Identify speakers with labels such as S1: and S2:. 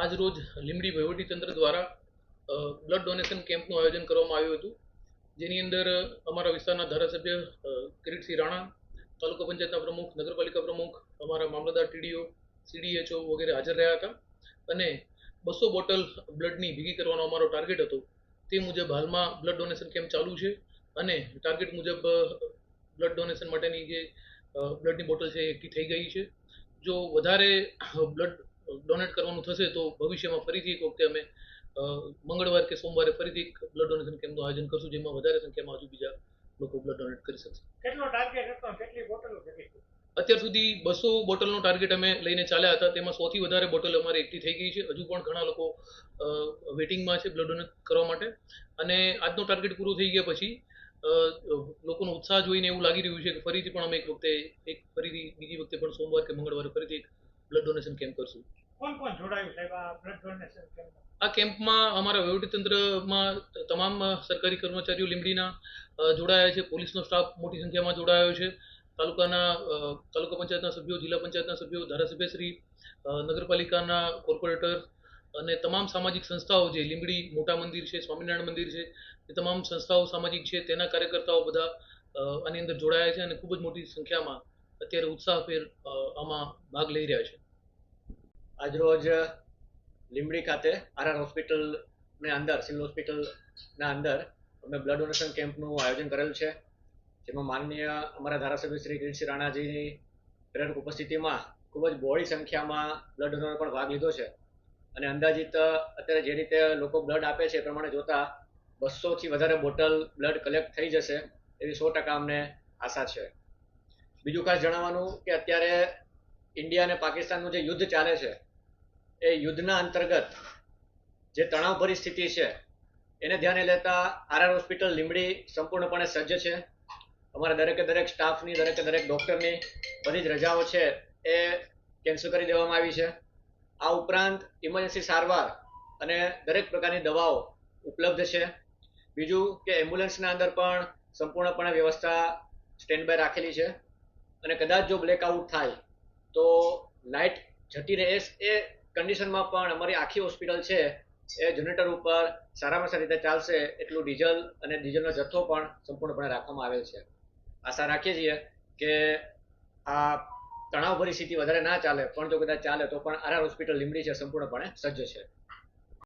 S1: આજ રોજ લીંબડી વહીવટીતંત્ર દ્વારા બ્લડ ડોનેશન કેમ્પનું આયોજન કરવામાં આવ્યું હતું. જેની અંદર અમારા વિસ્તારના ધારાસભ્ય કિરીટસિંહ રાણા, તાલુકા પંચાયતના પ્રમુખ, નગરપાલિકા પ્રમુખ, અમારા મામલતદાર ટીડીઓ, સીડીએચઓ વગેરે હાજર રહ્યા હતા. અને બસો બોટલ બ્લડની ભેગી કરવાનો અમારો ટાર્ગેટ હતો. તે મુજબ હાલમાં બ્લડ ડોનેશન કેમ્પ ચાલુ છે. અને ટાર્ગેટ મુજબ બ્લડ ડોનેશન માટેની જે બ્લડની બોટલ છે એ એકઠી થઈ ગઈ છે. જો વધારે બ્લડ ડોનેટ કરવાનું થશે તો ભવિષ્યમાં ફરીથી એક વખતે અમે મંગળવાર કે સોમવારે ફરીથી એક બ્લડ ડોનેશન કેમ્પનું આયોજન કરશું જેમાં વધારે સંખ્યામાં હજુ બીજા લોકો બ્લડ ડોનેટ કરી શકશે.
S2: કેટલો ટાર્ગેટ હતો? કેટલી બોટલો
S1: અત્યાર સુધી બસો બોટલનો ટાર્ગેટ અમે લઈને ચાલ્યા હતા. તેમાં સૌથી વધારે બોટલ અમારે એકઠી થઈ ગઈ છે. હજુ પણ ઘણા લોકો વેટિંગમાં છે બ્લડ ડોનેટ કરવા માટે. અને આજનો ટાર્ગેટ પૂરો થઈ ગયા પછી લોકોનો ઉત્સાહ જોઈને એવું લાગી રહ્યું છે કે ફરીથી પણ અમે એક વખતે એક ફરીથી બીજી વખતે પણ સોમવાર કે મંગળવારે ફરીથી એક બ્લડ ડોનેશન કેમ્પ કરશું?
S2: કોણ કોણ જોડાયું સાહેબ? આ બ્લડ ડોનેશન કેમ્પમાં
S1: આ કેમ્પમાં અમારા વહીવટીતંત્રમાં તમામ સરકારી કર્મચારીઓ લીંબડીના જોડાયા છે. પોલીસનો સ્ટાફ મોટી સંખ્યામાં જોડાયો છે. તાલુકાના તાલુકા પંચાયતના સભ્યો જિલ્લા પંચાયતના સભ્યો ધારાસભ્યશ્રી નગરપાલિકાના કોર્પોરેટર અને તમામ સામાજિક સંસ્થાઓ જે લીંબડી મોટા મંદિર છે સ્વામિનારાયણ મંદિર છે એ તમામ સંસ્થાઓ સામાજિક છે તેના કાર્યકર્તાઓ બધા આની અંદર જોડાયા છે અને ખૂબ જ મોટી સંખ્યામાં અત્યારે ઉત્સાહભેર આમાં ભાગ લઈ રહ્યા છે.
S3: આજરોજ લીંબડી ખાતે આરઆર હોસ્પિટલને અંદર, સિવિલ હોસ્પિટલના અંદર અમે બ્લડ ડોનેશન કેમ્પનું આયોજન કરેલ છે. જેમાં માનનીય અમારા ધારાસભ્ય શ્રી કિરીટસિંહ રાણાજીની પ્રેરક ઉપસ્થિતિમાં ખૂબ જ બહોળી સંખ્યામાં બ્લડ ડોનર પણ ભાગ લીધો છે. અને અંદાજિત અત્યારે જે રીતે લોકો બ્લડ આપે છે એ પ્રમાણે જોતા બસોથી વધારે બોટલ બ્લડ કલેક્ટ થઈ જશે એવી સો ટકા અમને આશા છે. બીજું ખાસ જણાવવાનું કે અત્યારે ઇન્ડિયા અને પાકિસ્તાનનું જે યુદ્ધ ચાલે છે, એ યુદ્ધના અંતર્ગત જે તણાવ પરિસ્થિતિ છે, એને ધ્યાને લેતા આરઆર હોસ્પિટલ લીંબડી સંપૂર્ણપણે સજ્જ છે. અમારા દરેકે દરેક સ્ટાફની, દરેકે દરેક ડૉક્ટરની બધી જ રજાઓ છે એ કેન્સલ કરી દેવામાં આવી છે. આ ઉપરાંત ઇમરજન્સી સારવાર અને દરેક પ્રકારની દવાઓ ઉપલબ્ધ છે. બીજું કે એમ્બ્યુલન્સના અંદર પણ સંપૂર્ણપણે વ્યવસ્થા સ્ટેન્ડ બાય રાખેલી છે. અને કદાચ જો બ્લેકઆઉટ થાય, તો લાઇટ જતી રહે. એ- કન્ડિશનમાં પણ અમારી આખી હોસ્પિટલ છે, એ જનરેટર ઉપર સારામાં સારી રીતે ચાલશે એટલું ડીઝલ અને ડીઝલનો જથ્થો પણ સંપૂર્ણપણે રાખવામાં આવેલ છે. આશા રાખીએ છીએ કે આ તણાવ સ્થિતિ વધારે ના ચાલે, પણ જો કદાચ ચાલે તો પણ આરઆર હોસ્પિટલ લીમડી છે, સંપૂર્ણપણે સજ્જ છે.